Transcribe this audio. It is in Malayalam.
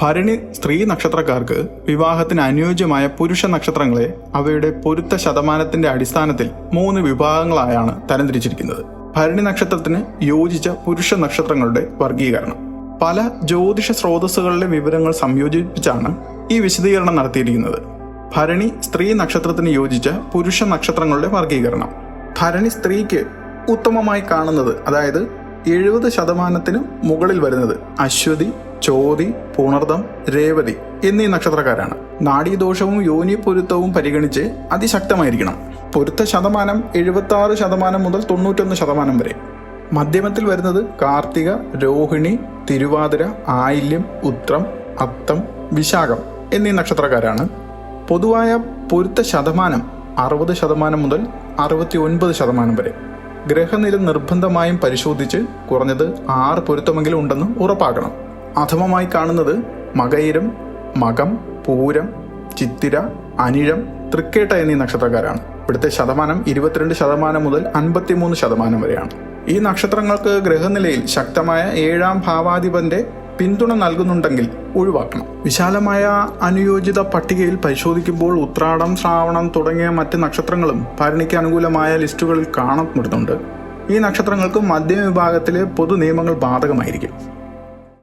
ഭരണി സ്ത്രീ നക്ഷത്രക്കാർക്ക് വിവാഹത്തിന് അനുയോജ്യമായ പുരുഷ നക്ഷത്രങ്ങളെ അവയുടെ പൊരുത്ത ശതമാനത്തിന്റെ അടിസ്ഥാനത്തിൽ മൂന്ന് വിഭാഗങ്ങളായാണ് തരംതിരിച്ചിരിക്കുന്നത്. ഭരണി നക്ഷത്രത്തിന് യോജിച്ച പുരുഷ നക്ഷത്രങ്ങളുടെ വർഗീകരണം പല ജ്യോതിഷ സ്രോതസ്സുകളിലെ വിവരങ്ങൾ സംയോജിപ്പിച്ചാണ് ഈ വിശദീകരണം നടത്തിയിരിക്കുന്നത്. ഭരണി സ്ത്രീ നക്ഷത്രത്തിന് യോജിച്ച പുരുഷ നക്ഷത്രങ്ങളുടെ വർഗീകരണം ഭരണി സ്ത്രീക്ക് ഉത്തമമായി കാണുന്നത് അതായത് എഴുപത് ശതമാനത്തിനും മുകളിൽ വരുന്നത് അശ്വതി ചോതി പുണർദം രേവതി എന്നീ നക്ഷത്രക്കാരാണ്. നാഡീദോഷവും യോനി പൊരുത്തവും പരിഗണിച്ച് അതിശക്തമായിരിക്കണം. പൊരുത്ത ശതമാനം എഴുപത്തി ആറ് ശതമാനം മുതൽ തൊണ്ണൂറ്റൊന്ന് ശതമാനം വരെ. മധ്യമത്തിൽ വരുന്നത് കാർത്തിക രോഹിണി തിരുവാതിര ആയില്യം ഉത്രം അത്തം വിശാഖം എന്നീ നക്ഷത്രക്കാരാണ്. പൊതുവായ പൊരുത്ത ശതമാനം അറുപത് ശതമാനം മുതൽ അറുപത്തി ഒൻപത് ശതമാനം വരെ. ഗ്രഹനില നിർബന്ധമായും പരിശോധിച്ച് കുറഞ്ഞത് ആറ് പൊരുത്തമെങ്കിലും ഉണ്ടെന്ന് ഉറപ്പാക്കണം. അഥമമായി കാണുന്നത് മകയിരം മകം പൂരം ചിത്തിര അനിഴം തൃക്കേട്ട എന്നീ നക്ഷത്രക്കാരാണ്. ഇവിടുത്തെ ശതമാനം ഇരുപത്തിരണ്ട് ശതമാനം മുതൽ അൻപത്തിമൂന്ന് ശതമാനം വരെയാണ്. ഈ നക്ഷത്രങ്ങൾക്ക് ഗ്രഹനിലയിൽ ശക്തമായ ഏഴാം ഭാവാധിപന്റെ പിന്തുണ നൽകുന്നുണ്ടെങ്കിൽ ഒഴിവാക്കണം. വിശാലമായ അനുയോജിത പട്ടികയിൽ പരിശോധിക്കുമ്പോൾ ഉത്രാടം ശ്രാവണം തുടങ്ങിയ മറ്റ് നക്ഷത്രങ്ങളും ഭരണിക്ക് അനുകൂലമായ ലിസ്റ്റുകളിൽ കാണപ്പെടുന്നുണ്ട്. ഈ നക്ഷത്രങ്ങൾക്ക് മധ്യമ വിഭാഗത്തിലെ പൊതു നിയമങ്ങൾ ബാധകമായിരിക്കും.